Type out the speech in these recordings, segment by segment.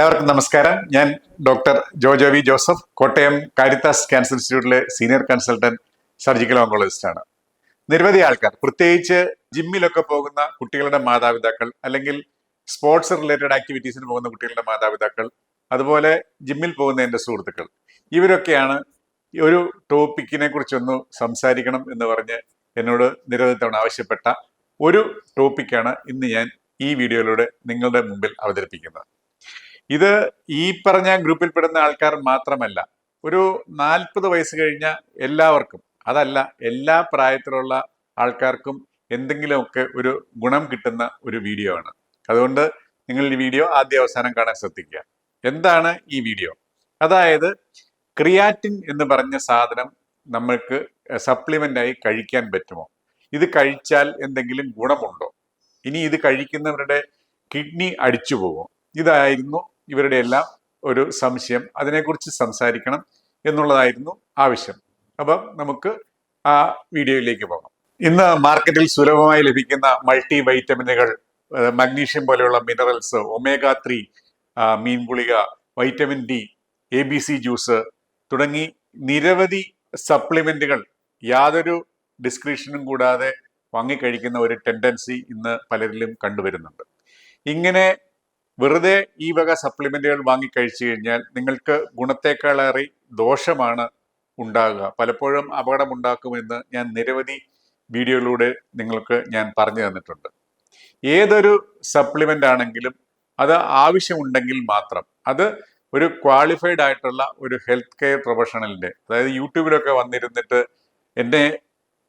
എല്ലാവർക്കും നമസ്കാരം. ഞാൻ doctor Jojo V Joseph Kottayam Karithas cancer ഇൻസ്റ്റിറ്റ്യൂട്ടിലെ സീനിയർ കൺസൾട്ടന്റ് സർജിക്കൽ ഓങ്കോളജിസ്റ്റ് ആണ്. നിരവധി ആൾക്കാർ പ്രത്യേകിച്ച് ജിമ്മിലൊക്കെ പോകുന്ന കുട്ടികളുടെ മാതാപിതാക്കൾ അല്ലെങ്കിൽ സ്പോർട്സ് റിലേറ്റഡ് ആക്ടിവിറ്റീസിന് പോകുന്ന കുട്ടികളുടെ മാതാപിതാക്കൾ അതുപോലെ ജിമ്മിൽ പോകുന്ന എന്റെ സുഹൃത്തുക്കൾ ഇവരൊക്കെയാണ് ഒരു ടോപ്പിക്കിനെ കുറിച്ചൊന്ന് സംസാരിക്കണം എന്ന് പറഞ്ഞ് എന്നോട് നിരവധി തവണ ആവശ്യപ്പെട്ട ഒരു ടോപ്പിക്കാണ് ഇന്ന് ഞാൻ ഈ വീഡിയോയിലൂടെ നിങ്ങളുടെ മുമ്പിൽ അവതരിപ്പിക്കുന്നത്. ഇത് ഈ പറഞ്ഞ ഗ്രൂപ്പിൽപ്പെടുന്ന ആൾക്കാർ മാത്രമല്ല. ഒരു നാൽപ്പത് വയസ്സ് കഴിഞ്ഞ എല്ലാവർക്കും അതല്ല എല്ലാ പ്രായത്തിലുള്ള ആൾക്കാർക്കും എന്തെങ്കിലുമൊക്കെ ഒരു ഗുണം കിട്ടുന്ന ഒരു വീഡിയോ ആണ്. അതുകൊണ്ട് നിങ്ങൾ ഈ വീഡിയോ ആദ്യ അവസാനം കാണാൻ ശ്രദ്ധിക്കുക. എന്താണ് ഈ വീഡിയോ? അതായത് ക്രിയാറ്റിൻ എന്ന് പറഞ്ഞ സാധനം നമ്മൾക്ക് സപ്ലിമെന്റ് ആയി കഴിക്കാൻ പറ്റുമോ? ഇത് കഴിച്ചാൽ എന്തെങ്കിലും ഗുണമുണ്ടോ? ഇനി ഇത് കഴിക്കുന്നവരുടെ കിഡ്നി അടിച്ചു പോകുമോ ഇതായിരുന്നു ഇവരുടെ എല്ലാം ഒരു സംശയം അതിനെക്കുറിച്ച് സംസാരിക്കണം എന്നുള്ളതായിരുന്നു ആവശ്യം. അപ്പം നമുക്ക് ആ വീഡിയോയിലേക്ക് പോകാം. ഇന്ന് മാർക്കറ്റിൽ സുലഭമായി ലഭിക്കുന്ന മൾട്ടി വൈറ്റമിനുകൾ മഗ്നീഷ്യം പോലെയുള്ള മിനറൽസ് ഒമേഗ ത്രീ മീൻ ഗുളിക vitamin D A B C juice തുടങ്ങി നിരവധി സപ്ലിമെന്റുകൾ യാതൊരു ഡിസ്ക്രിപ്ഷനും കൂടാതെ വാങ്ങിക്കഴിക്കുന്ന ഒരു ടെൻഡൻസി ഇന്ന് പലരിലും കണ്ടുവരുന്നുണ്ട്. ഇങ്ങനെ വെറുതെ ഈ വക സപ്ലിമെന്റുകൾ വാങ്ങിക്കഴിച്ചു കഴിഞ്ഞാൽ നിങ്ങൾക്ക് ഗുണത്തെക്കാളേറെ ദോഷമാണ് ഉണ്ടാകുക. പലപ്പോഴും അപകടമുണ്ടാക്കുമെന്ന് ഞാൻ നിരവധി വീഡിയോയിലൂടെ നിങ്ങൾക്ക് ഞാൻ പറഞ്ഞു തന്നിട്ടുണ്ട്. ഏതൊരു സപ്ലിമെന്റ് ആണെങ്കിലും അത് ആവശ്യമുണ്ടെങ്കിൽ മാത്രം അത് ഒരു ക്വാളിഫൈഡ് ആയിട്ടുള്ള ഒരു ഹെൽത്ത് കെയർ പ്രൊഫഷണലിന്റെ അതായത് യൂട്യൂബിലൊക്കെ വന്നിരുന്നിട്ട് എന്നെ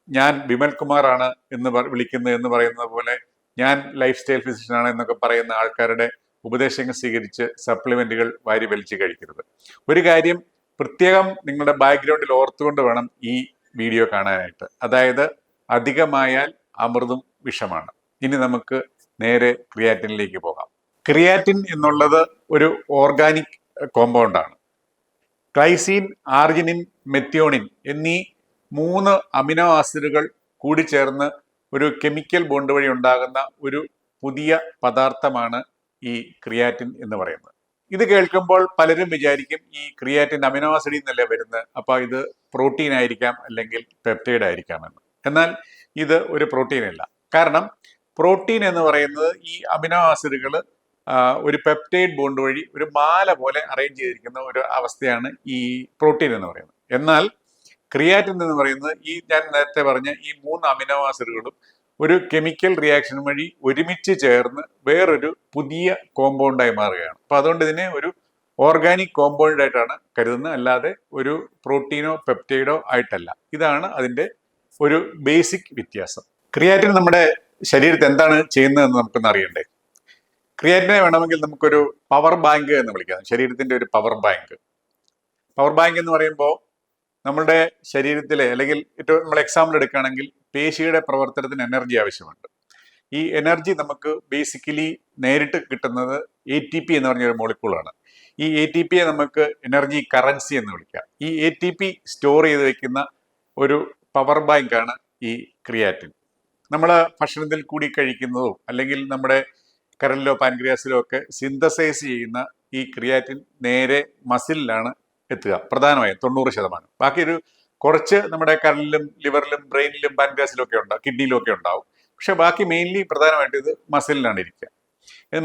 ഞാൻ വിമൽ കുമാറാണ് എന്ന് വിളിക്കുന്നത് എന്ന് പറയുന്നത് പോലെ ഞാൻ ലൈഫ് സ്റ്റൈൽ ഫിസിഷ്യനാണ് എന്നൊക്കെ പറയുന്ന ആൾക്കാരുടെ ഉപദേശങ്ങൾ സ്വീകരിച്ച് സപ്ലിമെന്റുകൾ വാരി വലിച്ചു കഴിക്കരുത്. ഒരു കാര്യം പ്രത്യേകം നിങ്ങളുടെ ബാക്ക്ഗ്രൗണ്ടിൽ ഓർത്തുകൊണ്ട് വേണം ഈ വീഡിയോ കാണാനായിട്ട്. അതായത് അധികമായാൽ അമൃതും വിഷമാണ്. ഇനി നമുക്ക് നേരെ ക്രിയാറ്റിനിലേക്ക് പോകാം. ക്രിയാറ്റിൻ എന്നുള്ളത് ഒരു ഓർഗാനിക് കോമ്പൗണ്ടാണ് ക്ലൈസീൻ ആർജിനിൻ മെത്തിയോണിൻ എന്നീ മൂന്ന് അമിനോ ആസിഡുകൾ കൂടിച്ചേർന്ന് ഒരു കെമിക്കൽ ബോണ്ട് വഴി ഉണ്ടാകുന്ന ഒരു പുതിയ പദാർത്ഥമാണ് ഈ ക്രിയാറ്റിൻ എന്ന് പറയുന്നത്. ഇത് കേൾക്കുമ്പോൾ പലരും വിചാരിക്കും ഈ ക്രിയാറ്റിൻ അമിനോ ആസിഡിൽ നിന്നല്ലേ വരുന്നത്? അപ്പോൾ ഇത് പ്രോട്ടീൻ ആയിരിക്കാം അല്ലെങ്കിൽ പെപ്റ്റൈഡ് ആയിരിക്കാം എന്ന്. എന്നാൽ ഇത് ഒരു പ്രോട്ടീൻ അല്ല. കാരണം പ്രോട്ടീൻ എന്ന് പറയുന്നത് ഈ അമിനോ ആസിഡുകൾ ഒരു പെപ്റ്റൈഡ് ബോണ്ട് വഴി ഒരു മാല പോലെ അറേഞ്ച് ചെയ്തിരിക്കുന്ന ഒരു അവസ്ഥയാണ് ഈ പ്രോട്ടീൻ എന്ന് പറയുന്നത്. എന്നാൽ ക്രിയാറ്റിൻ എന്ന് പറയുന്നത് ഈ ഞാൻ നേരത്തെ പറഞ്ഞ ഈ മൂന്ന് അമിനോ ആസിഡുകളും ഒരു കെമിക്കൽ റിയാക്ഷൻ വഴി ഒരുമിച്ച് ചേർന്ന് വേറൊരു പുതിയ കോമ്പൗണ്ടായി മാറുകയാണ്. അപ്പൊ അതുകൊണ്ട് ഇതിനെ ഒരു ഓർഗാനിക് കോമ്പൗണ്ട് ആയിട്ടാണ് കരുതുന്നത്. അല്ലാതെ ഒരു പ്രോട്ടീനോ പെപ്റ്റൈഡോ ആയിട്ടല്ല. ഇതാണ് അതിന്റെ ഒരു ബേസിക് വ്യത്യാസം. ക്രിയാറ്റിൻ നമ്മുടെ ശരീരത്തിൽ എന്താണ് ചെയ്യുന്നതെന്ന് നമുക്കൊന്ന് അറിയണ്ടേ? ക്രിയാറ്റിനെ വേണമെങ്കിൽ നമുക്കൊരു പവർ ബാങ്ക് എന്ന് വിളിക്കാം. ശരീരത്തിന്റെ ഒരു പവർ ബാങ്ക് പവർ ബാങ്ക് എന്ന് പറയുമ്പോൾ നമ്മുടെ ശരീരത്തിലെ അല്ലെങ്കിൽ ഏറ്റവും നമ്മൾ എക്സാമ്പിൾ എടുക്കുകയാണെങ്കിൽ പേശിയുടെ പ്രവർത്തനത്തിന് എനർജി ആവശ്യമുണ്ട്. ഈ എനർജി നമുക്ക് ബേസിക്കലി നേരിട്ട് കിട്ടുന്നത് എ ടി പി എന്ന് പറഞ്ഞ ഒരു മോളിക്കൂളാണ് ഈ എ ടി പിയെ നമുക്ക് എനർജി കറൻസി എന്ന് വിളിക്കാം. ഈ എ ടി പി സ്റ്റോർ ചെയ്ത് വെക്കുന്ന ഒരു പവർ ബാങ്കാണ് ഈ ക്രിയാറ്റിൻ നമ്മൾ ഭക്ഷണത്തിൽ കൂടി കഴിക്കുന്നതോ അല്ലെങ്കിൽ നമ്മുടെ കരലിലോ പാൻക്രിയാസിലോ ഒക്കെ സിന്തസൈസ് ചെയ്യുന്ന ഈ ക്രിയാറ്റിൻ നേരെ മസിലിലാണ് എത്തുക. പ്രധാനമായും തൊണ്ണൂറ് ശതമാനം. ബാക്കി ഒരു കുറച്ച് നമ്മുടെ കരളിലും ലിവറിലും ബ്രെയിനിലും പാൻഗ്രാസിലും ഒക്കെ ഉണ്ടാവും കിഡ്നിയിലും ഒക്കെ ഉണ്ടാവും. പക്ഷെ ബാക്കി മെയിൻലി പ്രധാനമായിട്ട് ഇത് മസിലിലാണ് ഇരിക്കുക.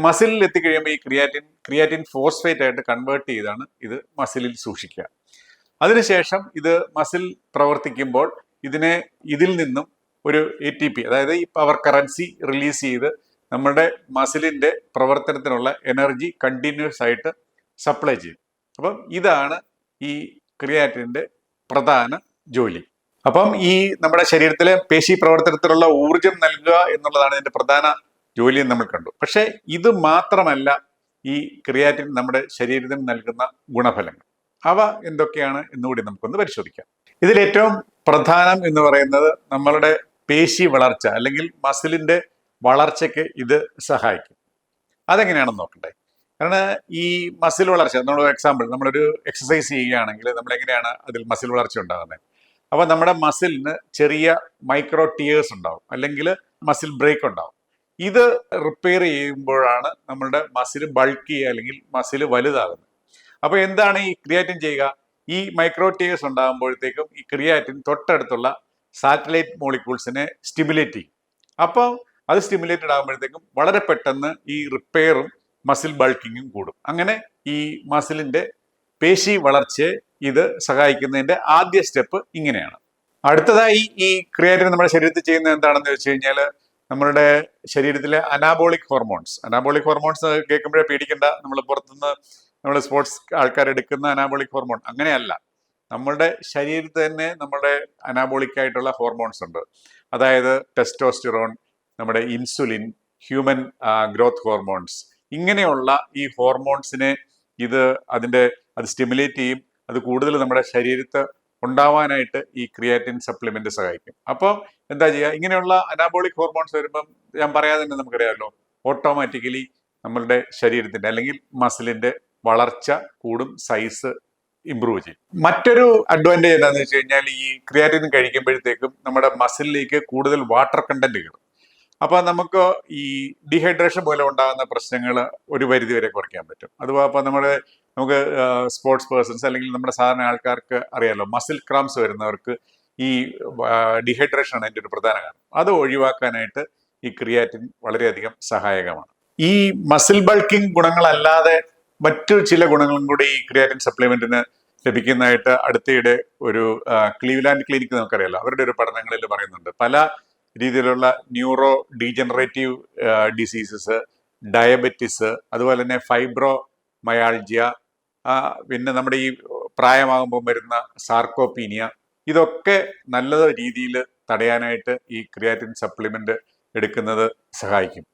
മസിലിൽ എത്തിക്കഴിയുമ്പോൾ ഈ ക്രിയാറ്റിൻ ക്രിയാറ്റിൻ ഫോസ്ഫേറ്റ് ആയിട്ട് കൺവേർട്ട് ചെയ്താണ് ഇത് മസിലിൽ സൂക്ഷിക്കുക. അതിനുശേഷം ഇത് മസിൽ പ്രവർത്തിക്കുമ്പോൾ ഇതിനെ ഇതിൽ നിന്നും ഒരു എ ടി പി അതായത് ഈ പവർ കറൻസി റിലീസ് ചെയ്ത് നമ്മുടെ മസിലിന്റെ പ്രവർത്തനത്തിനുള്ള എനർജി കണ്ടിന്യൂസ് ആയിട്ട് സപ്ലൈ ചെയ്യും അപ്പം ഇതാണ് ഈ ക്രിയാറ്റിന്റെ പ്രധാന ജോലി. അപ്പം ഈ നമ്മുടെ ശരീരത്തിലെ പേശി പ്രവർത്തനത്തിലുള്ള ഊർജം നൽകുക എന്നുള്ളതാണ് ഇതിന്റെ പ്രധാന ജോലി നമ്മൾ കണ്ടു. പക്ഷേ ഇത് മാത്രമല്ല ഈ ക്രിയാറ്റിൻ നമ്മുടെ ശരീരത്തിന് നൽകുന്ന ഗുണഫലങ്ങൾ. അവ എന്തൊക്കെയാണ് എന്നുകൂടി നമുക്കൊന്ന് പരിശോധിക്കാം. ഇതിൽ ഏറ്റവും പ്രധാനം എന്ന് പറയുന്നത് നമ്മളുടെ പേശി വളർച്ച അല്ലെങ്കിൽ മസിലിന്റെ വളർച്ചയ്ക്ക് ഇത് സഹായിക്കും. അതെങ്ങനെയാണെന്ന് നോക്കട്ടെ കാരണം ഈ മസിൽ വളർച്ച നമ്മൾ എക്സാമ്പിൾ നമ്മളൊരു എക്സസൈസ് ചെയ്യുകയാണെങ്കിൽ നമ്മൾ എങ്ങനെയാണ് അതിൽ മസിൽ വളർച്ച ഉണ്ടാകുന്നത് അപ്പോൾ നമ്മുടെ മസിലിന് ചെറിയ മൈക്രോ ടിയേഴ്സ് ഉണ്ടാവും അല്ലെങ്കിൽ മസിൽ ബ്രേക്ക് ഉണ്ടാവും. ഇത് റിപ്പയർ ചെയ്യുമ്പോഴാണ് നമ്മുടെ മസിൽ ബൾക്ക് അല്ലെങ്കിൽ മസിൽ വലുതാകുന്നത് അപ്പൊ എന്താണ് ഈ ക്രിയാറ്റിൻ ചെയ്യുക? ഈ മൈക്രോ ടിയേഴ്സ് ഉണ്ടാകുമ്പോഴത്തേക്കും ഈ ക്രിയാറ്റിൻ തൊട്ടടുത്തുള്ള സാറ്റലൈറ്റ് മോളിക്യൂൾസിനെ സ്റ്റിമുലേറ്റ് ചെയ്യും. അപ്പോൾ അത് സ്റ്റിമുലേറ്റഡ് ആകുമ്പോഴത്തേക്കും വളരെ പെട്ടെന്ന് ഈ റിപ്പയറും മസിൽ ബൾക്കിങ്ങും കൂടും. അങ്ങനെ ഈ മസിലിന്റെ പേശി വളർച്ചയെ ഇത് സഹായിക്കുന്നതിന്റെ ആദ്യ സ്റ്റെപ്പ് ഇങ്ങനെയാണ്. അടുത്തതായി ഈ ക്രിയേറ്റിന് നമ്മുടെ ശരീരത്തിൽ ചെയ്യുന്നത് എന്താണെന്ന് വെച്ച് കഴിഞ്ഞാൽ നമ്മളുടെ ശരീരത്തിലെ അനാബോളിക് ഹോർമോൺസ് അനാബോളിക് ഹോർമോൺസ് കേൾക്കുമ്പോഴേ പേടിക്കണ്ട. നമ്മൾ പുറത്തുനിന്ന് നമ്മൾ സ്പോർട്സ് ആൾക്കാർ എടുക്കുന്ന അനാബോളിക് ഹോർമോൺ അങ്ങനെയല്ല. നമ്മളുടെ ശരീരത്തിൽ തന്നെ നമ്മുടെ അനാബോളിക് ആയിട്ടുള്ള ഹോർമോൺസ് ഉണ്ട്. അതായത് ടെസ്റ്റോസ്റ്റിറോൺ നമ്മുടെ ഇൻസുലിൻ ഹ്യൂമൻ ഗ്രോത്ത് ഹോർമോൺസ് ഇങ്ങനെയുള്ള ഈ ഹോർമോൺസിനെ ഇത് അതിന്റെ അത് സ്റ്റിമുലേറ്റ് ചെയ്യും. അത് കൂടുതൽ നമ്മുടെ ശരീരത്ത് ഉണ്ടാവാനായിട്ട് ഈ ക്രിയാറ്റിൻ സപ്ലിമെന്റ് സഹായിക്കും. അപ്പോൾ എന്താ ചെയ്യുക? ഇങ്ങനെയുള്ള അനാബോളിക് ഹോർമോൺസ് വരുമ്പം ഞാൻ പറയാതെ തന്നെ നമുക്കറിയാമല്ലോ. ഓട്ടോമാറ്റിക്കലി നമ്മളുടെ ശരീരത്തിന്റെ അല്ലെങ്കിൽ മസിലിന്റെ വളർച്ച കൂടും സൈസ് ഇമ്പ്രൂവ് ചെയ്യും. മറ്റൊരു അഡ്വാന്റേജ് എന്താണെന്ന് വെച്ച് കഴിഞ്ഞാൽ ഈ ക്രിയാറ്റിൻ കഴിക്കുമ്പോഴത്തേക്കും നമ്മുടെ മസിലിലേക്ക് കൂടുതൽ വാട്ടർ കണ്ടന്റ് കയറും. അപ്പൊ നമുക്ക് ഈ ഡീഹൈഡ്രേഷൻ പോലെ ഉണ്ടാകുന്ന പ്രശ്നങ്ങൾ ഒരു പരിധി വരെ കുറയ്ക്കാൻ പറ്റും. അതുപോലെ അപ്പൊ നമ്മുടെ നമുക്ക് സ്പോർട്സ് പേഴ്സൺസ് അല്ലെങ്കിൽ നമ്മുടെ സാധാരണ ആൾക്കാർക്ക് അറിയാലോ മസിൽ ക്രാംസ് വരുന്നവർക്ക് ഈ ഡീഹൈഡ്രേഷൻ ആണ് അതിന്റെ ഒരു പ്രധാന കാരണം. അത് ഒഴിവാക്കാനായിട്ട് ഈ ക്രിയാറ്റിൻ വളരെയധികം സഹായകമാണ്. ഈ മസിൽ ബൾക്കിംഗ് ഗുണങ്ങളല്ലാതെ മറ്റു ചില ഗുണങ്ങളും കൂടി ഈ ക്രിയാറ്റിൻ സപ്ലിമെന്റിന് ലഭിക്കുന്നതായിട്ട് അടുത്തിടെ ഒരു ക്ലീവ്ലാൻഡ് ക്ലിനിക്ക് നമുക്കറിയാലോ അവരുടെ ഒരു പഠനങ്ങളിൽ പറയുന്നുണ്ട്. പല രീതിയിലുള്ള ന്യൂറോ ഡീജനറേറ്റീവ് ഡിസീസസ് ഡയബറ്റിസ് അതുപോലെ തന്നെ ഫൈബ്രോ മയാൾജിയ പിന്നെ നമ്മുടെ ഈ പ്രായമാകുമ്പോൾ വരുന്ന സാർക്കോപീനിയ ഇതൊക്കെ നല്ല രീതിയിൽ തടയാനായിട്ട് ഈ ക്രിയാറ്റിൻ സപ്ലിമെന്റ് എടുക്കുന്നത് സഹായിക്കും.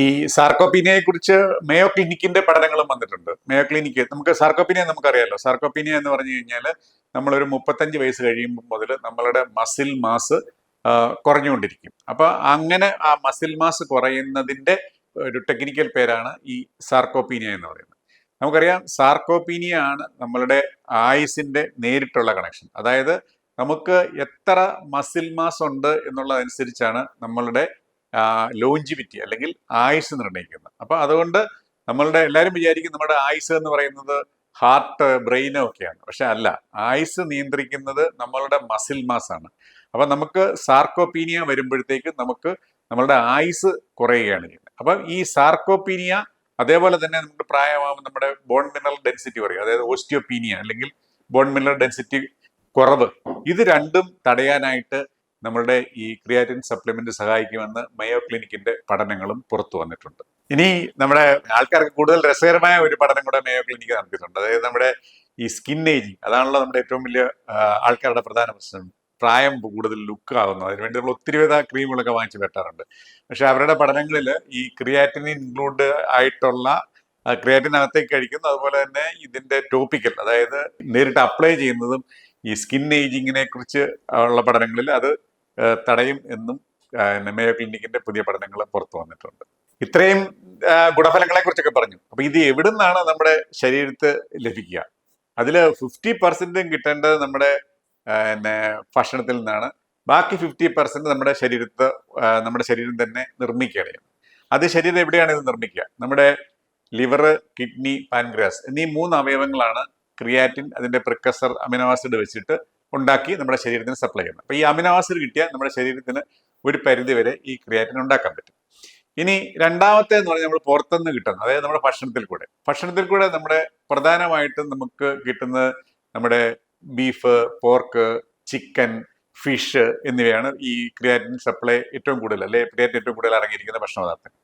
ഈ സാർക്കോപീനിയയെ കുറിച്ച് മേയോ ക്ലിനിക്കിന്റെ പഠനങ്ങളും വന്നിട്ടുണ്ട്. മേയോ ക്ലിനിക്ക് നമുക്ക് സാർക്കോപീനിയ നമുക്കറിയാലോ. സാർക്കോപീനിയ എന്ന് പറഞ്ഞു കഴിഞ്ഞാൽ നമ്മളൊരു മുപ്പത്തഞ്ച് വയസ്സ് കഴിയുമ്പോൾ മുതൽ നമ്മളുടെ മസിൽ മാസ് കുറഞ്ഞുകൊണ്ടിരിക്കും. അപ്പൊ അങ്ങനെ ആ മസിൽ മാസ് കുറയുന്നതിന്റെ ഒരു ടെക്നിക്കൽ പേരാണ് ഈ സാർക്കോപീനിയ എന്ന് പറയുന്നത്. നമുക്കറിയാം സാർക്കോപീനിയ ആണ് നമ്മളുടെ ആയുസിന്റെ നേരിട്ടുള്ള കണക്ഷൻ. അതായത് നമുക്ക് എത്ര മസിൽ മാസ് ഉണ്ട് എന്നുള്ളതനുസരിച്ചാണ് നമ്മളുടെ ലോഞ്ചിവിറ്റി അല്ലെങ്കിൽ ആയുസ് നിർണയിക്കുന്നത്. അപ്പൊ അതുകൊണ്ട് നമ്മളുടെ എല്ലാവരും വിചാരിക്കും നമ്മുടെ ആയുസ് എന്ന് പറയുന്നത് ഹാർട്ട് ബ്രെയിനും ഒക്കെയാണ്. പക്ഷെ അല്ല ആയുസ് നിയന്ത്രിക്കുന്നത് നമ്മളുടെ മസിൽ മാസ് ആണ് അപ്പൊ നമുക്ക് സാർക്കോപീനിയ വരുമ്പോഴത്തേക്ക് നമുക്ക് നമ്മളുടെ ആയുസ് കുറയുകയാണ് ചെയ്യുന്നത്. അപ്പം ഈ സാർക്കോപീനിയ അതേപോലെ തന്നെ നമുക്ക് പ്രായമാകുമ്പോൾ നമ്മുടെ ബോൺ മിനറൽ ഡെൻസിറ്റി കുറയും. അതായത് ഓസ്റ്റിയോപീനിയ അല്ലെങ്കിൽ ബോൺ മിനറൽ ഡെൻസിറ്റി കുറവ്. ഇത് രണ്ടും തടയാനായിട്ട് നമ്മളുടെ ഈ ക്രിയാറ്റിൻ സപ്ലിമെന്റ് സഹായിക്കുമെന്ന് മയോ ക്ലിനിക്കിന്റെ പഠനങ്ങളും പുറത്തു വന്നിട്ടുണ്ട്. ഇനി നമ്മുടെ ആൾക്കാർക്ക് കൂടുതൽ രസകരമായ ഒരു പഠനം കൂടെ മേയോ ക്ലിനിക്ക് നടത്തിയിട്ടുണ്ട്. അതായത് നമ്മുടെ ഈ സ്കിൻ ഏജിങ് അതാണല്ലോ നമ്മുടെ ഏറ്റവും വലിയ ആൾക്കാരുടെ പ്രധാന പ്രശ്നം. പ്രായം കൂടുതൽ ലുക്ക് ആകുന്നു അതിനുവേണ്ടി നമ്മൾ ഒത്തിരി വിധ ക്രീമുകളൊക്കെ വാങ്ങിച്ച് വെട്ടാറുണ്ട്. പക്ഷെ അവരുടെ പഠനങ്ങളിൽ ഈ ക്രിയാറ്റിൻ ഇൻക്ലൂഡ് ആയിട്ടുള്ള ക്രിയാറ്റിനകത്തേക്ക് കഴിക്കുന്നു. അതുപോലെ തന്നെ ഇതിന്റെ ടോപ്പിക്കൽ അതായത് നേരിട്ട് അപ്ലൈ ചെയ്യുന്നതും ഈ സ്കിൻ ഏജിങ്ങിനെ കുറിച്ച് ഉള്ള പഠനങ്ങളിൽ അത് തടയും എന്നും മേയോ ക്ലിനിക്കിന്റെ പുതിയ പഠനങ്ങൾ പുറത്തു വന്നിട്ടുണ്ട്. ഇത്രയും ഗുണഫലങ്ങളെ കുറിച്ചൊക്കെ പറഞ്ഞു. അപ്പൊ ഇത് എവിടുന്നാണ് നമ്മുടെ ശരീരത്ത് ലഭിക്കുക? അതിൽ ഫിഫ്റ്റി പെർസെന്റും കിട്ടേണ്ടത് നമ്മുടെ പിന്നെ ഭക്ഷണത്തിൽ നിന്നാണ്. ബാക്കി ഫിഫ്റ്റി പെർസെന്റ് നമ്മുടെ ശരീരത്ത് നമ്മുടെ ശരീരം തന്നെ നിർമ്മിക്കുകയാണ് അത് ശരീരം എവിടെയാണ് ഇത് നിർമ്മിക്കുക? നമ്മുടെ ലിവർ കിഡ്നി പാൻക്രിയാസ് എന്നീ മൂന്ന് അവയവങ്ങളാണ് ക്രിയാറ്റിൻ അതിന്റെ പ്രിക്കസർ അമിനോ ആസിഡ് വെച്ചിട്ട് ഉണ്ടാക്കി നമ്മുടെ ശരീരത്തിന് സപ്ലൈ ചെയ്യുന്നത്. അപ്പോൾ ഈ അമിനോ ആസിഡ് കിട്ടിയാൽ നമ്മുടെ ശരീരത്തിന് ഒരു പരിധി വരെ ഈ ക്രിയാറ്റിൻ ഉണ്ടാക്കാൻ പറ്റും. ഇനി രണ്ടാമത്തെ എന്ന് പറഞ്ഞാൽ നമ്മൾ പുറത്തുനിന്ന് കിട്ടുന്നത് അതായത് നമ്മുടെ ഭക്ഷണത്തിൽ കൂടെ. ഭക്ഷണത്തിൽ കൂടെ നമ്മുടെ പ്രധാനമായിട്ടും നമുക്ക് കിട്ടുന്നത് നമ്മുടെ ബീഫ് പോർക്ക് ചിക്കൻ ഫിഷ് എന്നിവയാണ് ഈ ക്രിയാറ്റിൻ സപ്ലൈ ഏറ്റവും കൂടുതൽ അല്ലെ? ക്രിയാറ്റിൻ ഏറ്റവും കൂടുതൽ അടങ്ങിയിരിക്കുന്ന ഭക്ഷണപദാർത്ഥങ്ങൾ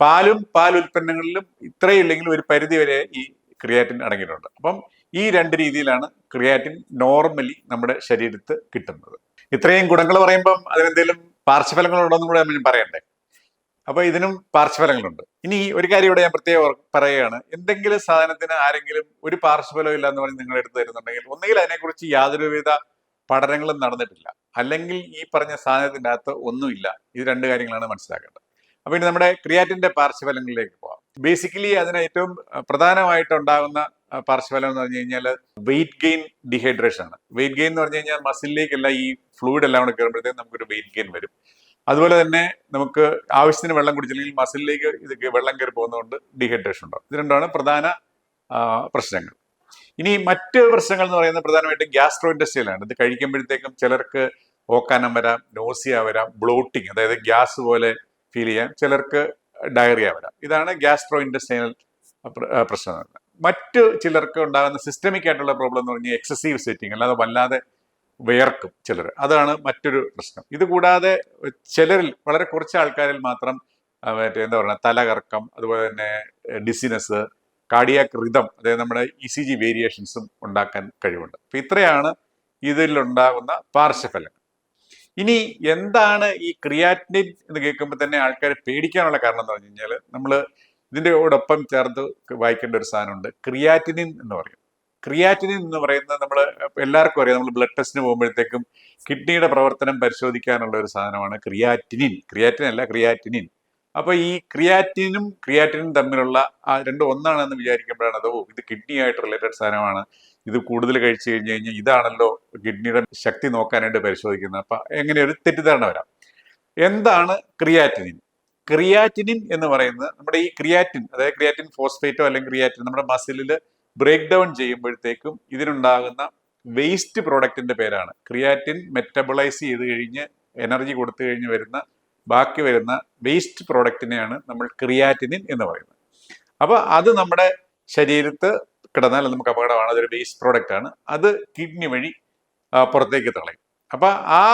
പാലും പാൽ ഉൽപ്പന്നങ്ങളിലും ഇത്രയില്ലെങ്കിലും ഒരു പരിധി വരെ ഈ ക്രിയാറ്റിൻ അടങ്ങിയിട്ടുണ്ട്. അപ്പം ഈ രണ്ട് രീതിയിലാണ് ക്രിയാറ്റിൻ നോർമലി നമ്മുടെ ശരീരത്ത് കിട്ടുന്നത്. ഇത്രയും ഗുണങ്ങൾ പറയുമ്പം അതിനെന്തെങ്കിലും പാർശ്വഫലങ്ങളുണ്ടോന്നും കൂടെ നമ്മൾ പറയണ്ടേ? അപ്പൊ ഇതിനും പാർശ്വഫലങ്ങളുണ്ട്. ഇനി ഒരു കാര്യം ഇവിടെ ഞാൻ പ്രത്യേകം പറയുകയാണ്. എന്തെങ്കിലും സാധനത്തിന് ആരെങ്കിലും ഒരു പാർശ്വഫലം ഇല്ല എന്ന് പറഞ്ഞ് നിങ്ങൾ എടുത്തു തരുന്നുണ്ടെങ്കിൽ ഒന്നുകിൽ അതിനെക്കുറിച്ച് യാതൊരുവിധ പഠനങ്ങളും നടന്നിട്ടില്ല. അല്ലെങ്കിൽ ഈ പറഞ്ഞ സാധനത്തിന്റെ അകത്ത് ഒന്നുമില്ല. ഇത് രണ്ട് കാര്യങ്ങളാണ് മനസ്സിലാക്കേണ്ടത്. അപ്പൊ ഇനി നമ്മുടെ ക്രിയാറ്റിന്റെ പാർശ്വഫലങ്ങളിലേക്ക് പോവാം. ബേസിക്കലി അതിന് ഏറ്റവും പ്രധാനമായിട്ട് ഉണ്ടാകുന്ന പാർശ്വഫലം എന്ന് പറഞ്ഞു കഴിഞ്ഞാൽ വെയിറ്റ് ഗെയിൻ ഡിഹൈഡ്രേഷൻ ആണ്. വെയിറ്റ് ഗെയിൻ എന്ന് പറഞ്ഞു കഴിഞ്ഞാൽ മസിലിലേക്കല്ല ഈ ഫ്ലൂയിഡ് എല്ലാം കൂടെ കയറുമ്പോഴത്തേക്കും നമുക്കൊരു വെയിറ്റ് ഗെയിൻ വരും. അതുപോലെ തന്നെ നമുക്ക് ആവശ്യത്തിന് വെള്ളം കുടിച്ചില്ലെങ്കിൽ മസിലിലേക്ക് ഇത് വെള്ളം കയറി പോകുന്നതുകൊണ്ട് ഡീഹൈഡ്രേഷൻ ഉണ്ടാവും. ഇത് രണ്ടാണ് പ്രധാന പ്രശ്നങ്ങൾ. ഇനി മറ്റ് പ്രശ്നങ്ങൾ എന്ന് പറയുന്നത് പ്രധാനമായിട്ടും ഗ്യാസ്ട്രോ ഇൻഡസ്ട്രിയലാണ് ഇത് കഴിക്കുമ്പോഴത്തേക്കും ചിലർക്ക് ഓക്കാനം വരാം നോസിയ വരാം ബ്ലോട്ടിങ് അതായത് ഗ്യാസ് പോലെ ഫീൽ ചെയ്യാം. ചിലർക്ക് ഡയറിയ വരാം. ഇതാണ് ഗ്യാസ്ട്രോ ഇൻഡസ്ട്രിയൽ പ്രശ്നം മറ്റ് ചിലർക്ക് ഉണ്ടാകുന്ന സിസ്റ്റമിക് ആയിട്ടുള്ള പ്രോബ്ലം എന്ന് പറഞ്ഞാൽ എക്സസീവ് സെറ്റിങ് അല്ലാതെ വല്ലാതെ വിയർക്കും ചിലർ അതാണ് മറ്റൊരു പ്രശ്നം. ഇതുകൂടാതെ ചിലരിൽ വളരെ കുറച്ച് ആൾക്കാരിൽ മാത്രം മറ്റേ എന്താ പറയുക തലകറക്കം അതുപോലെ തന്നെ ഡിസിനസ് കാർഡിയാക് റിതം അതായത് നമ്മുടെ ഇ സി ജി വേരിയേഷൻസും ഉണ്ടാക്കാൻ കഴിവുണ്ട്. അപ്പം ഇത്രയാണ് ഇതിലുണ്ടാകുന്ന പാർശ്വഫലങ്ങൾ. ഇനി എന്താണ് ഈ ക്രിയാറ്റിനിൻ എന്ന് കേൾക്കുമ്പോൾ തന്നെ ആൾക്കാർ പേടിക്കാനുള്ള കാരണം എന്ന് പറഞ്ഞു കഴിഞ്ഞാൽ നമ്മൾ ഇതിന്റെ ഓടൊപ്പം ചേർത്ത് വായിക്കേണ്ട ഒരു സാധനമുണ്ട്. ക്രിയാറ്റിനിൻ എന്ന് പറയും. ക്രിയാറ്റിനിൻ എന്ന് പറയുന്നത് നമ്മൾ എല്ലാവർക്കും അറിയാം. നമ്മൾ ബ്ലഡ് ടെസ്റ്റിന് പോകുമ്പോഴത്തേക്കും കിഡ്നിയുടെ പ്രവർത്തനം പരിശോധിക്കാനുള്ള ഒരു സാധനമാണ് ക്രിയാറ്റിനിൻ. ക്രിയാറ്റിൻ അല്ല ക്രിയാറ്റിനിൻ. അപ്പൊ ഈ ക്രിയാറ്റിനും ക്രിയാറ്റിനും തമ്മിലുള്ള ആ രണ്ടും ഒന്നാണെന്ന് വിചാരിക്കുമ്പോഴാണ് അതോ ഇത് കിഡ്നി ആയിട്ട് റിലേറ്റഡ് സാധനമാണ് ഇത് കൂടുതൽ കഴിച്ചു കഴിഞ്ഞു കഴിഞ്ഞാൽ ഇതാണല്ലോ കിഡ്നിയുടെ ശക്തി നോക്കാനായിട്ട് പരിശോധിക്കുന്നത്. അപ്പൊ എങ്ങനെ ഒരു തെറ്റിദ്ധാരണ വരാം. എന്താണ് ക്രിയാറ്റിനിൻ? ക്രിയാറ്റിനിൻ എന്ന് പറയുന്നത് നമ്മുടെ ഈ ക്രിയാറ്റിൻ അതായത് ക്രിയാറ്റിൻ ഫോസ്ഫേറ്റോ അല്ലെങ്കിൽ ക്രിയാറ്റിൻ നമ്മുടെ മസിലിൽ ബ്രേക്ക് ഡൗൺ ചെയ്യുമ്പോഴത്തേക്കും ഇതിനുണ്ടാകുന്ന വേസ്റ്റ് പ്രോഡക്റ്റിന്റെ പേരാണ്. ക്രിയാറ്റിൻ മെറ്റബിളൈസ് ചെയ്ത് കഴിഞ്ഞ് എനർജി കൊടുത്തു കഴിഞ്ഞ് വരുന്ന ബാക്കി വരുന്ന വേസ്റ്റ് പ്രോഡക്റ്റിനെയാണ് നമ്മൾ ക്രിയാറ്റിനിൻ എന്ന് പറയുന്നത്. അപ്പോൾ അത് നമ്മുടെ ശരീരത്ത് കിടന്നാൽ നമുക്ക് അപകടമാണ്. അതൊരു വേസ്റ്റ് പ്രോഡക്റ്റ് ആണ് അത് കിഡ്നി വഴി പുറത്തേക്ക് തളയും. അപ്പോൾ ആ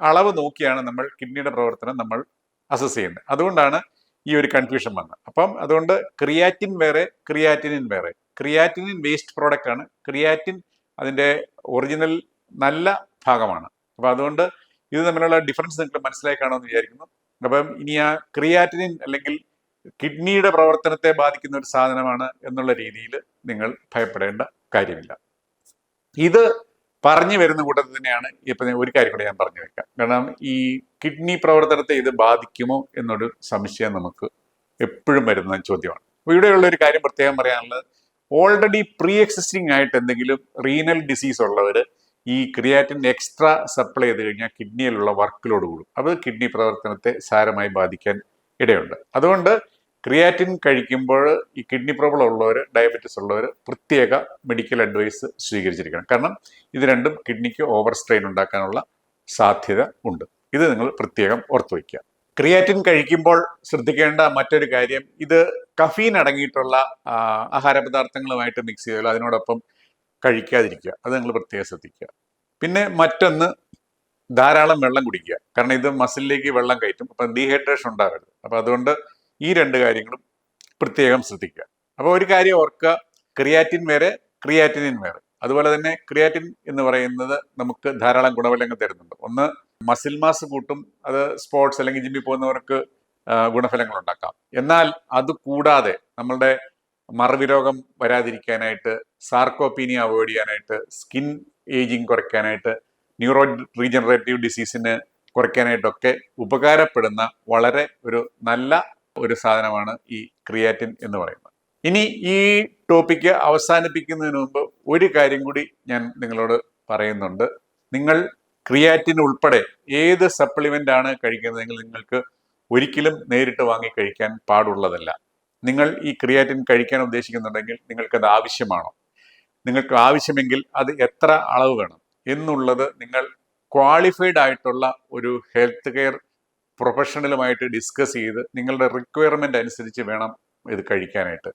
അളവ് നോക്കിയാണ് നമ്മൾ കിഡ്നിയുടെ പ്രവർത്തനം നമ്മൾ അസസ് ചെയ്യുന്നത് അതുകൊണ്ടാണ് ഈ ഒരു കൺഫ്യൂഷൻ വന്നത്. അപ്പം അതുകൊണ്ട് ക്രിയാറ്റിൻ വേറെ ക്രിയാറ്റിനിൻ വേറെ. ക്രിയാറ്റിനിൻ വേസ്റ്റ് പ്രോഡക്റ്റ് ആണ്. ക്രിയാറ്റിൻ അതിന്റെ ഒറിജിനൽ നല്ല ഭാഗമാണ്. അപ്പോൾ അതുകൊണ്ട് ഇത് തമ്മിലുള്ള ഡിഫറൻസ് നിങ്ങൾ മനസ്സിലായി കാണുമെന്ന് വിചാരിക്കുന്നു. അപ്പം ഇനി ആ ക്രിയാറ്റിനിൻ അല്ലെങ്കിൽ കിഡ്നിയുടെ പ്രവർത്തനത്തെ ബാധിക്കുന്ന ഒരു സാധനമാണ് എന്നുള്ള രീതിയിൽ നിങ്ങൾ ഭയപ്പെടേണ്ട കാര്യമില്ല. ഇത് പറഞ്ഞു വരുന്ന കൂട്ടത്തിൽ തന്നെയാണ് ഇപ്പൊ ഒരു കാര്യം കൂടെ ഞാൻ പറഞ്ഞു വെക്കാം. കാരണം ഈ കിഡ്നി പ്രവർത്തനത്തെ ഇത് ബാധിക്കുമോ എന്നൊരു സംശയം നമുക്ക് എപ്പോഴും വരുന്ന ചോദ്യമാണ്. ഇവിടെയുള്ള ഒരു കാര്യം പ്രത്യേകം പറയാനുള്ളത്. ഓൾറെഡി പ്രീ എക്സിസ്റ്റിംഗ് ആയിട്ട് എന്തെങ്കിലും റീനൽ ഡിസീസ് ഉള്ളവർ ഈ ക്രിയാറ്റിൻ എക്സ്ട്രാ സപ്ലൈ ചെയ്ത് കഴിഞ്ഞാൽ കിഡ്നിയിലുള്ള വർക്കിലോട് കൂടും. അത് കിഡ്നി പ്രവർത്തനത്തെ സാരമായി ബാധിക്കാൻ ഇടയുണ്ട്. അതുകൊണ്ട് ക്രിയാറ്റിൻ കഴിക്കുമ്പോൾ ഈ കിഡ്നി പ്രോബ്ലം ഉള്ളവർ ഡയബറ്റിസ് ഉള്ളവർ പ്രത്യേക മെഡിക്കൽ അഡ്വൈസ് സ്വീകരിച്ചിരിക്കണം. കാരണം ഇത് രണ്ടും കിഡ്നിക്ക് ഓവർ സ്ട്രെയിൻ ഉണ്ടാക്കാനുള്ള സാധ്യത ഉണ്ട്. ഇത് നിങ്ങൾ പ്രത്യേകം ഓർത്തു വയ്ക്കുക ക്രിയാറ്റിൻ കഴിക്കുമ്പോൾ ശ്രദ്ധിക്കേണ്ട മറ്റൊരു കാര്യം ഇത് കഫീൻ അടങ്ങിയിട്ടുള്ള ആഹാരപദാർത്ഥങ്ങളുമായിട്ട് ആഹാര പദാർത്ഥങ്ങളുമായിട്ട് മിക്സ് ചെയ്താലോ അതിനോടൊപ്പം കഴിക്കാതിരിക്കുക. അത് നിങ്ങൾ പ്രത്യേകം ശ്രദ്ധിക്കുക. പിന്നെ മറ്റൊന്ന് ധാരാളം വെള്ളം കുടിക്കുക. കാരണം ഇത് മസിലിലേക്ക് വെള്ളം കയറ്റും. അപ്പം ഡീഹൈഡ്രേഷൻ ഉണ്ടാകരുത്. അപ്പം അതുകൊണ്ട് ഈ രണ്ട് കാര്യങ്ങളും പ്രത്യേകം ശ്രദ്ധിക്കുക. അപ്പോൾ ഒരു കാര്യം ഓർക്കുക ക്രിയാറ്റിൻ വേറെ ക്രിയാറ്റിനിൻ വേറെ. അതുപോലെ തന്നെ ക്രിയാറ്റിൻ എന്ന് പറയുന്നത് നമുക്ക് ധാരാളം ഗുണഫലങ്ങൾ തരുന്നുണ്ട്. ഒന്ന് മസിൽ മാസ് കൂട്ടും അത് സ്പോർട്സ് അല്ലെങ്കിൽ ജിമ്മിൽ പോകുന്നവർക്ക് ഗുണഫലങ്ങൾ ഉണ്ടാക്കാം എന്നാൽ അത് കൂടാതെ നമ്മളുടെ മറവി രോഗം വരാതിരിക്കാനായിട്ട് സാർക്കോപ്പീനിയ അവോയ്ഡ് ചെയ്യാനായിട്ട് സ്കിൻ ഏജിങ് കുറയ്ക്കാനായിട്ട് ന്യൂറോ റീജനറേറ്റീവ് ഡിസീസിന് കുറയ്ക്കാനായിട്ടൊക്കെ ഉപകാരപ്പെടുന്ന വളരെ ഒരു നല്ല ഒരു സാധനമാണ് ഈ ക്രിയാറ്റിൻ എന്ന് പറയുന്നത്. ഇനി ഈ ടോപ്പിക്ക് അവസാനിപ്പിക്കുന്നതിന് മുമ്പ് ഒരു കാര്യം കൂടി ഞാൻ നിങ്ങളോട് പറയുന്നുണ്ട്. നിങ്ങൾ ക്രിയാറ്റിൻ ഉൾപ്പെടെ ഏത് സപ്ലിമെന്റ് ആണ് കഴിക്കുന്നതെങ്കിൽ നിങ്ങൾക്ക് ഒരിക്കലും നേരിട്ട് വാങ്ങി കഴിക്കാൻ പാടുള്ളതല്ല. നിങ്ങൾ ഈ ക്രിയാറ്റിൻ കഴിക്കാൻ ഉദ്ദേശിക്കുന്നുണ്ടെങ്കിൽ നിങ്ങൾക്കത് ആവശ്യമാണോ? നിങ്ങൾക്ക് ആവശ്യമെങ്കിൽ അത് എത്ര അളവ് വേണം എന്നുള്ളത് നിങ്ങൾ ക്വാളിഫൈഡ് ആയിട്ടുള്ള ഒരു ഹെൽത്ത് കെയർ പ്രൊഫഷണലുമായിട്ട് ഡിസ്കസ് ചെയ്ത് നിങ്ങളുടെ റിക്വയർമെന്റ് അനുസരിച്ച് വേണം ഇത് കഴിക്കാനായിട്ട്.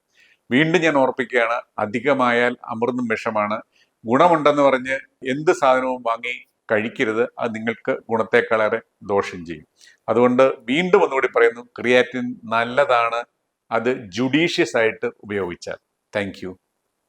വീണ്ടും ഞാൻ ഓർപ്പിക്കുകയാണ് അധികമായാൽ അമൃതും വിഷമാണ്. ഗുണമുണ്ടെന്ന് പറഞ്ഞ് എന്ത് സാധനവും വാങ്ങി കഴിക്കരുത്. അത് നിങ്ങൾക്ക് ഗുണത്തെക്കാളേറെ ദോഷം ചെയ്യും. അതുകൊണ്ട് വീണ്ടും ഒന്നുകൂടി പറയുന്നു ക്രിയാറ്റിൻ നല്ലതാണ്. അത് ജുഡീഷ്യസ് ആയിട്ട് ഉപയോഗിച്ചാൽ. താങ്ക്